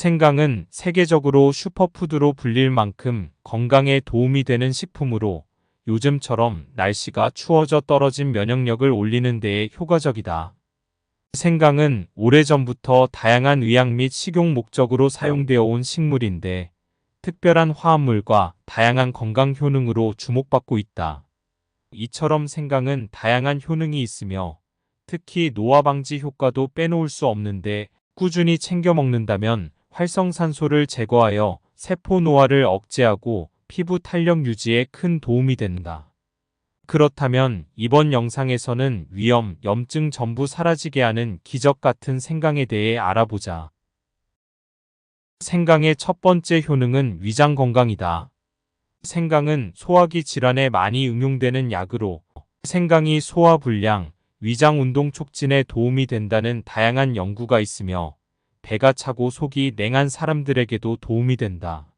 생강은 세계적으로 슈퍼푸드로 불릴 만큼 건강에 도움이 되는 식품으로 요즘처럼 날씨가 추워져 떨어진 면역력을 올리는 데에 효과적이다. 생강은 오래전부터 다양한 의학 및 식용 목적으로 사용되어 온 식물인데 특별한 화합물과 다양한 건강 효능으로 주목받고 있다. 이처럼 생강은 다양한 효능이 있으며 특히 노화 방지 효과도 빼놓을 수 없는데 꾸준히 챙겨 먹는다면 활성산소를 제거하여 세포 노화를 억제하고 피부 탄력 유지에 큰 도움이 된다. 그렇다면 이번 영상에서는 위염, 염증 전부 사라지게 하는 기적 같은 생강에 대해 알아보자. 생강의 첫 번째 효능은 위장 건강이다. 생강은 소화기 질환에 많이 응용되는 약으로 생강이 소화 불량, 위장 운동 촉진에 도움이 된다는 다양한 연구가 있으며 배가 차고 속이 냉한 사람들에게도 도움이 된다.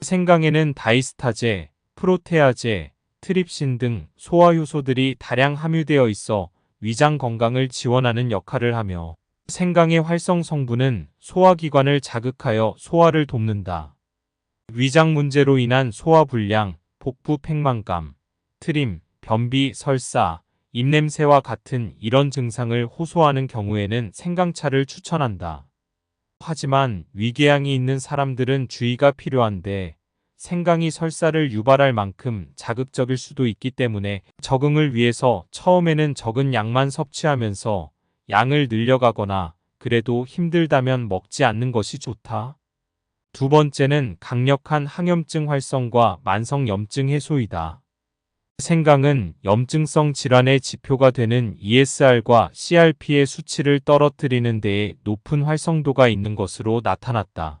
생강에는 다이스타제, 프로테아제, 트립신 등 소화 효소들이 다량 함유되어 있어 위장 건강을 지원하는 역할을 하며 생강의 활성 성분은 소화기관을 자극하여 소화를 돕는다. 위장 문제로 인한 소화 불량, 복부 팽만감, 트림, 변비, 설사, 입냄새와 같은 이런 증상을 호소하는 경우에는 생강차를 추천한다. 하지만 위궤양이 있는 사람들은 주의가 필요한데 생강이 설사를 유발할 만큼 자극적일 수도 있기 때문에 적응을 위해서 처음에는 적은 양만 섭취하면서 양을 늘려가거나 그래도 힘들다면 먹지 않는 것이 좋다. 두 번째는 강력한 항염증 활성과 만성 염증 해소이다. 생강은 염증성 질환의 지표가 되는 ESR과 CRP의 수치를 떨어뜨리는 데에 높은 활성도가 있는 것으로 나타났다.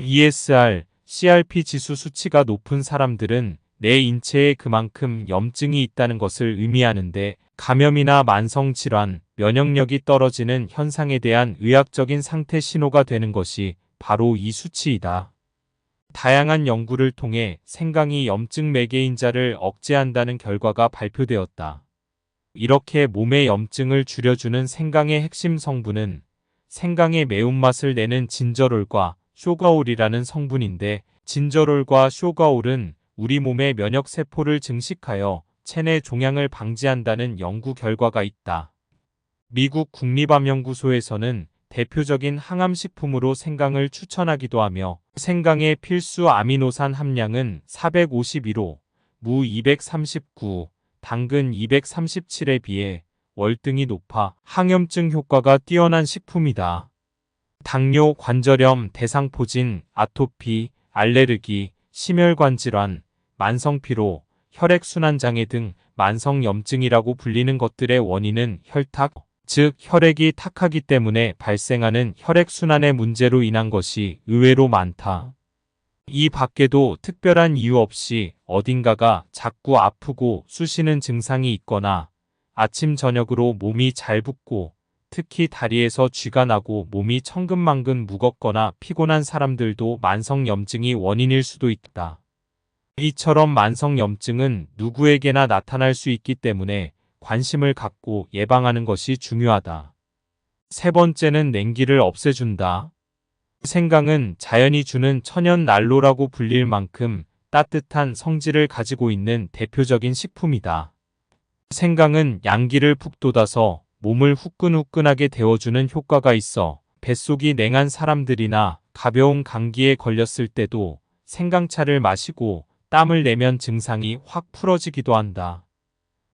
ESR, CRP 지수 수치가 높은 사람들은 내 인체에 그만큼 염증이 있다는 것을 의미하는데 감염이나 만성 질환, 면역력이 떨어지는 현상에 대한 의학적인 상태 신호가 되는 것이 바로 이 수치이다. 다양한 연구를 통해 생강이 염증 매개인자를 억제한다는 결과가 발표되었다. 이렇게 몸의 염증을 줄여주는 생강의 핵심 성분은 생강의 매운맛을 내는 진저롤과 쇼가올이라는 성분인데 진저롤과 쇼가올은 우리 몸의 면역세포를 증식하여 체내 종양을 방지한다는 연구 결과가 있다. 미국 국립암연구소에서는 대표적인 항암식품으로 생강을 추천하기도 하며 생강의 필수 아미노산 함량은 451호, 무 239, 당근 237에 비해 월등히 높아 항염증 효과가 뛰어난 식품이다. 당뇨, 관절염, 대상포진, 아토피, 알레르기, 심혈관 질환, 만성피로, 혈액순환장애 등 만성염증이라고 불리는 것들의 원인은 혈탁, 즉 혈액이 탁하기 때문에 발생하는 혈액순환의 문제로 인한 것이 의외로 많다. 이 밖에도 특별한 이유 없이 어딘가가 자꾸 아프고 쑤시는 증상이 있거나 아침 저녁으로 몸이 잘 붓고 특히 다리에서 쥐가 나고 몸이 천근만근 무겁거나 피곤한 사람들도 만성염증이 원인일 수도 있다. 이처럼 만성염증은 누구에게나 나타날 수 있기 때문에 관심을 갖고 예방하는 것이 중요하다. 세 번째는 냉기를 없애준다. 생강은 자연이 주는 천연 난로라고 불릴 만큼 따뜻한 성질을 가지고 있는 대표적인 식품이다. 생강은 양기를 푹 돋아서 몸을 후끈후끈하게 데워주는 효과가 있어 뱃속이 냉한 사람들이나 가벼운 감기에 걸렸을 때도 생강차를 마시고 땀을 내면 증상이 확 풀어지기도 한다.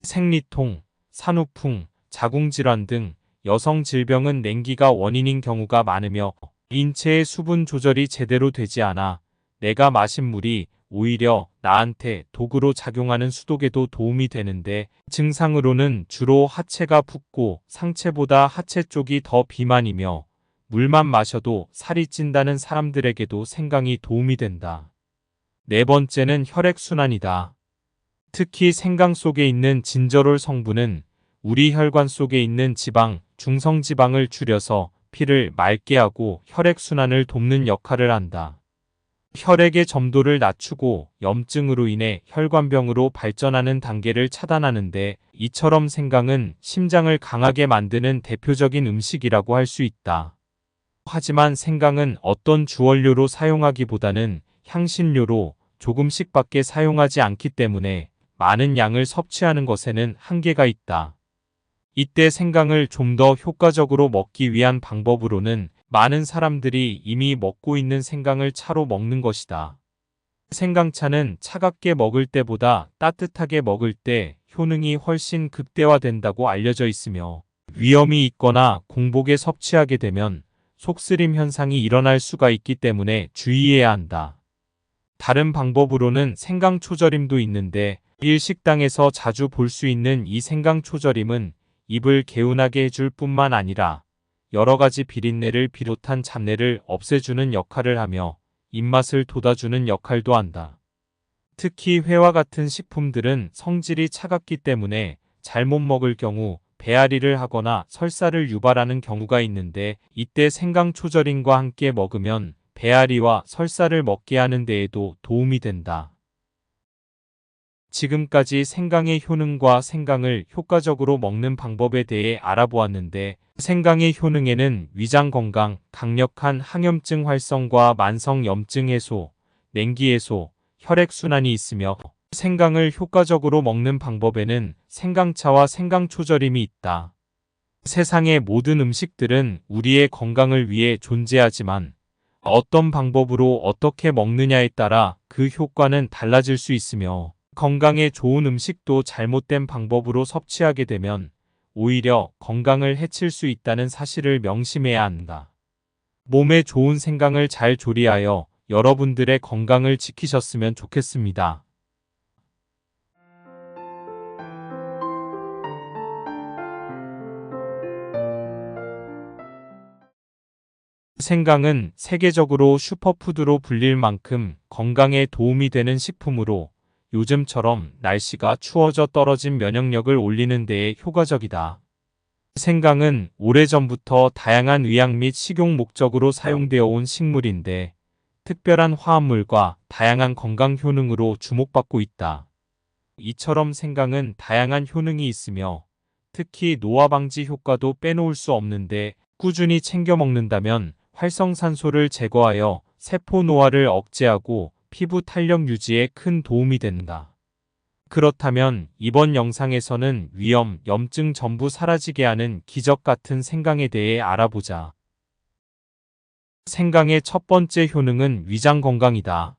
생리통, 산후풍, 자궁질환 등 여성 질병은 냉기가 원인인 경우가 많으며 인체의 수분 조절이 제대로 되지 않아 내가 마신 물이 오히려 나한테 독으로 작용하는 수독에도 도움이 되는데 증상으로는 주로 하체가 붓고 상체보다 하체 쪽이 더 비만이며 물만 마셔도 살이 찐다는 사람들에게도 생강이 도움이 된다. 네 번째는 혈액순환이다. 특히 생강 속에 있는 진저롤 성분은 우리 혈관 속에 있는 지방, 중성지방을 줄여서 피를 맑게 하고 혈액순환을 돕는 역할을 한다. 혈액의 점도를 낮추고 염증으로 인해 혈관병으로 발전하는 단계를 차단하는데 이처럼 생강은 심장을 강하게 만드는 대표적인 음식이라고 할 수 있다. 하지만 생강은 어떤 주원료로 사용하기보다는 향신료로 조금씩밖에 사용하지 않기 때문에 많은 양을 섭취하는 것에는 한계가 있다. 이때 생강을 좀 더 효과적으로 먹기 위한 방법으로는 많은 사람들이 이미 먹고 있는 생강을 차로 먹는 것이다. 생강차는 차갑게 먹을 때보다 따뜻하게 먹을 때 효능이 훨씬 극대화된다고 알려져 있으며 위험이 있거나 공복에 섭취하게 되면 속쓰림 현상이 일어날 수가 있기 때문에 주의해야 한다. 다른 방법으로는 생강 초절임도 있는데 일식당에서 자주 볼 수 있는 이 생강 초절임은 입을 개운하게 해줄 뿐만 아니라 여러 가지 비린내를 비롯한 잡내를 없애주는 역할을 하며 입맛을 돋아주는 역할도 한다. 특히 회와 같은 식품들은 성질이 차갑기 때문에 잘못 먹을 경우 배앓이를 하거나 설사를 유발하는 경우가 있는데 이때 생강 초절임과 함께 먹으면 배앓이와 설사를 먹게 하는 데에도 도움이 된다. 지금까지 생강의 효능과 생강을 효과적으로 먹는 방법에 대해 알아보았는데 생강의 효능에는 위장 건강, 강력한 항염증 활성과 만성 염증 해소, 냉기 해소, 혈액 순환이 있으며 생강을 효과적으로 먹는 방법에는 생강차와 생강초절임이 있다. 세상의 모든 음식들은 우리의 건강을 위해 존재하지만 어떤 방법으로 어떻게 먹느냐에 따라 그 효과는 달라질 수 있으며 건강에 좋은 음식도 잘못된 방법으로 섭취하게 되면 오히려 건강을 해칠 수 있다는 사실을 명심해야 한다. 몸에 좋은 생강을 잘 조리하여 여러분들의 건강을 지키셨으면 좋겠습니다. 생강은 세계적으로 슈퍼푸드로 불릴 만큼 건강에 도움이 되는 식품으로 요즘처럼 날씨가 추워져 떨어진 면역력을 올리는 데에 효과적이다. 생강은 오래전부터 다양한 의학 및 식용 목적으로 사용되어 온 식물인데 특별한 화합물과 다양한 건강 효능으로 주목받고 있다. 이처럼 생강은 다양한 효능이 있으며 특히 노화 방지 효과도 빼놓을 수 없는데 꾸준히 챙겨 먹는다면 활성산소를 제거하여 세포 노화를 억제하고 피부 탄력 유지에 큰 도움이 된다. 그렇다면 이번 영상에서는 위염, 염증 전부 사라지게 하는 기적 같은 생강에 대해 알아보자. 생강의 첫 번째 효능은 위장 건강이다.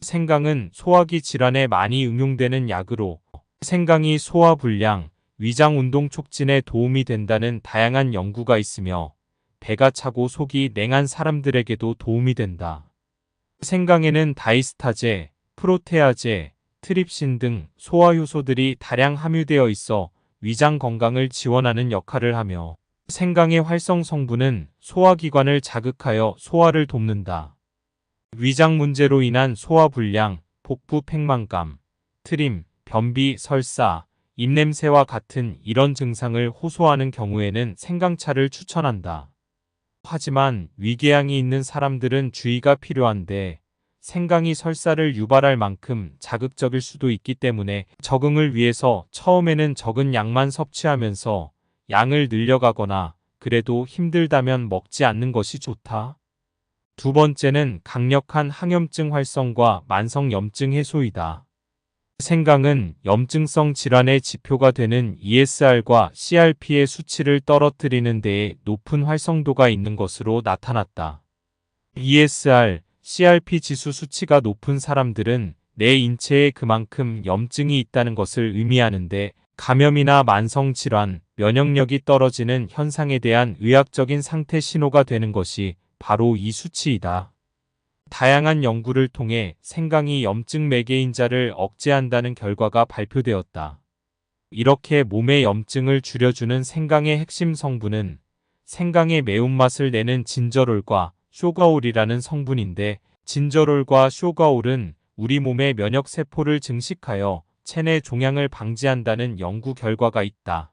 생강은 소화기 질환에 많이 응용되는 약으로 생강이 소화 불량, 위장 운동 촉진에 도움이 된다는 다양한 연구가 있으며 배가 차고 속이 냉한 사람들에게도 도움이 된다. 생강에는 다이스타제, 프로테아제, 트립신 등 소화 효소들이 다량 함유되어 있어 위장 건강을 지원하는 역할을 하며 생강의 활성 성분은 소화기관을 자극하여 소화를 돕는다. 위장 문제로 인한 소화불량, 복부 팽만감, 트림, 변비, 설사, 입냄새와 같은 이런 증상을 호소하는 경우에는 생강차를 추천한다. 하지만 위궤양이 있는 사람들은 주의가 필요한데 생강이 설사를 유발할 만큼 자극적일 수도 있기 때문에 적응을 위해서 처음에는 적은 양만 섭취하면서 양을 늘려가거나 그래도 힘들다면 먹지 않는 것이 좋다. 두 번째는 강력한 항염증 활성과 만성 염증 해소이다. 생강은 염증성 질환의 지표가 되는 ESR과 CRP의 수치를 떨어뜨리는 데에 높은 활성도가 있는 것으로 나타났다. ESR, CRP 지수 수치가 높은 사람들은 내 인체에 그만큼 염증이 있다는 것을 의미하는데 감염이나 만성 질환, 면역력이 떨어지는 현상에 대한 의학적인 상태 신호가 되는 것이 바로 이 수치이다. 다양한 연구를 통해 생강이 염증 매개인자를 억제한다는 결과가 발표되었다. 이렇게 몸의 염증을 줄여주는 생강의 핵심 성분은 생강의 매운맛을 내는 진저롤과 쇼가올이라는 성분인데 진저롤과 쇼가올은 우리 몸의 면역 세포를 증식하여 체내 종양을 방지한다는 연구 결과가 있다.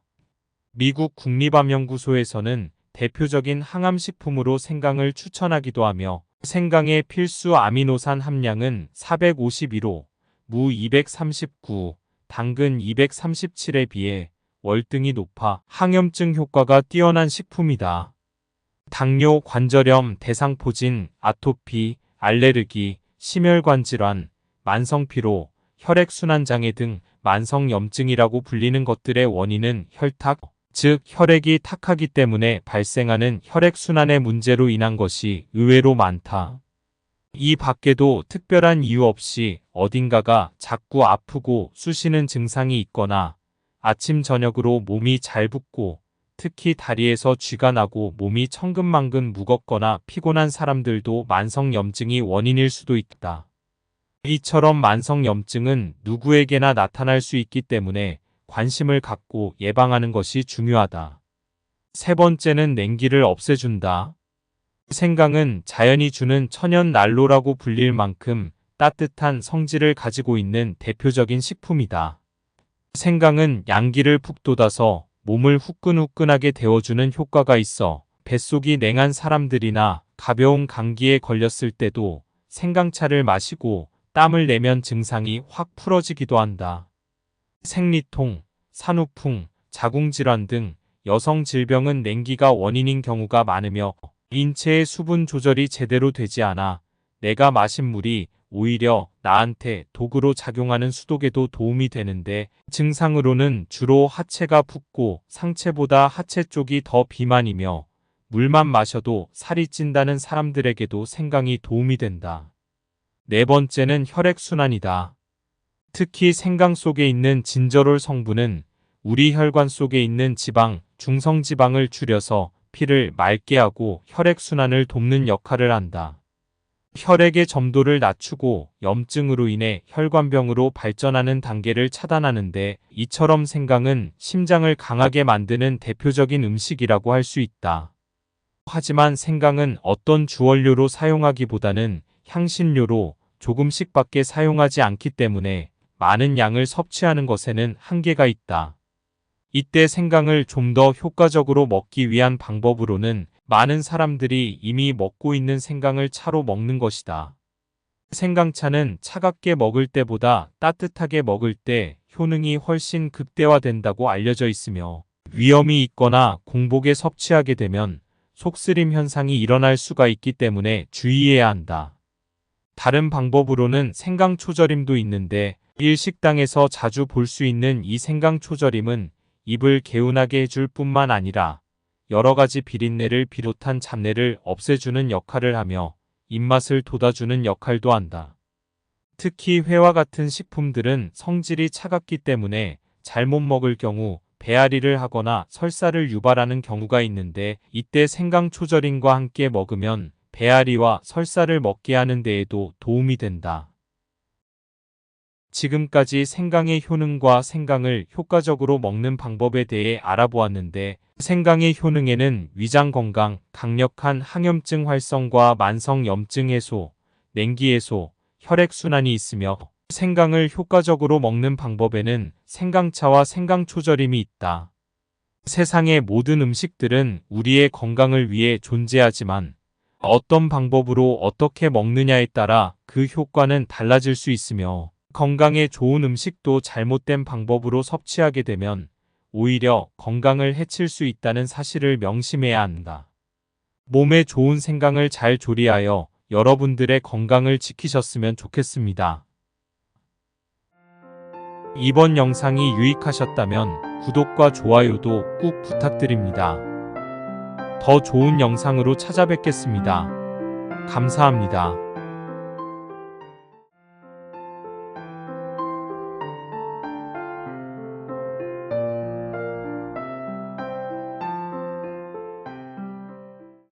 미국 국립암연구소에서는 대표적인 항암식품으로 생강을 추천하기도 하며 생강의 필수 아미노산 함량은 451호, 무 239, 당근 237에 비해 월등히 높아 항염증 효과가 뛰어난 식품이다. 당뇨, 관절염, 대상포진, 아토피, 알레르기, 심혈관 질환, 만성피로, 혈액순환장애 등 만성염증이라고 불리는 것들의 원인은 혈탁, 즉 혈액이 탁하기 때문에 발생하는 혈액순환의 문제로 인한 것이 의외로 많다. 이 밖에도 특별한 이유 없이 어딘가가 자꾸 아프고 쑤시는 증상이 있거나 아침 저녁으로 몸이 잘 붓고 특히 다리에서 쥐가 나고 몸이 천근만근 무겁거나 피곤한 사람들도 만성염증이 원인일 수도 있다. 이처럼 만성염증은 누구에게나 나타날 수 있기 때문에 관심을 갖고 예방하는 것이 중요하다. 세 번째는 냉기를 없애준다. 생강은 자연이 주는 천연 난로라고 불릴 만큼 따뜻한 성질을 가지고 있는 대표적인 식품이다. 생강은 양기를 푹 돋아서 몸을 후끈후끈하게 데워주는 효과가 있어 뱃속이 냉한 사람들이나 가벼운 감기에 걸렸을 때도 생강차를 마시고 땀을 내면 증상이 확 풀어지기도 한다. 생리통, 산후풍, 자궁질환 등 여성 질병은 냉기가 원인인 경우가 많으며 인체의 수분 조절이 제대로 되지 않아 내가 마신 물이 오히려 나한테 독으로 작용하는 수독에도 도움이 되는데 증상으로는 주로 하체가 붓고 상체보다 하체 쪽이 더 비만이며 물만 마셔도 살이 찐다는 사람들에게도 생강이 도움이 된다. 네 번째는 혈액순환이다. 특히 생강 속에 있는 진저롤 성분은 우리 혈관 속에 있는 지방, 중성지방을 줄여서 피를 맑게 하고 혈액순환을 돕는 역할을 한다. 혈액의 점도를 낮추고 염증으로 인해 혈관병으로 발전하는 단계를 차단하는데 이처럼 생강은 심장을 강하게 만드는 대표적인 음식이라고 할 수 있다. 하지만 생강은 어떤 주원료로 사용하기보다는 향신료로 조금씩밖에 사용하지 않기 때문에 많은 양을 섭취하는 것에는 한계가 있다. 이때 생강을 좀 더 효과적으로 먹기 위한 방법으로는 많은 사람들이 이미 먹고 있는 생강을 차로 먹는 것이다. 생강차는 차갑게 먹을 때보다 따뜻하게 먹을 때 효능이 훨씬 극대화된다고 알려져 있으며 위험이 있거나 공복에 섭취하게 되면 속쓰림 현상이 일어날 수가 있기 때문에 주의해야 한다. 다른 방법으로는 생강 초절임도 있는데 일식당에서 자주 볼 수 있는 이 생강 초절임은 입을 개운하게 해줄 뿐만 아니라 여러 가지 비린내를 비롯한 잡내를 없애주는 역할을 하며 입맛을 돋아주는 역할도 한다. 특히 회와 같은 식품들은 성질이 차갑기 때문에 잘못 먹을 경우 배앓이를 하거나 설사를 유발하는 경우가 있는데 이때 생강 초절임과 함께 먹으면 배앓이와 설사를 먹게 하는 데에도 도움이 된다. 지금까지 생강의 효능과 생강을 효과적으로 먹는 방법에 대해 알아보았는데 생강의 효능에는 위장 건강, 강력한 항염증 활성과 만성 염증 해소, 냉기 해소, 혈액 순환이 있으며 생강을 효과적으로 먹는 방법에는 생강차와 생강초절임이 있다. 세상의 모든 음식들은 우리의 건강을 위해 존재하지만 어떤 방법으로 어떻게 먹느냐에 따라 그 효과는 달라질 수 있으며 건강에 좋은 음식도 잘못된 방법으로 섭취하게 되면 오히려 건강을 해칠 수 있다는 사실을 명심해야 한다. 몸에 좋은 생강을 잘 조리하여 여러분들의 건강을 지키셨으면 좋겠습니다. 이번 영상이 유익하셨다면 구독과 좋아요도 꾹 부탁드립니다. 더 좋은 영상으로 찾아뵙겠습니다. 감사합니다.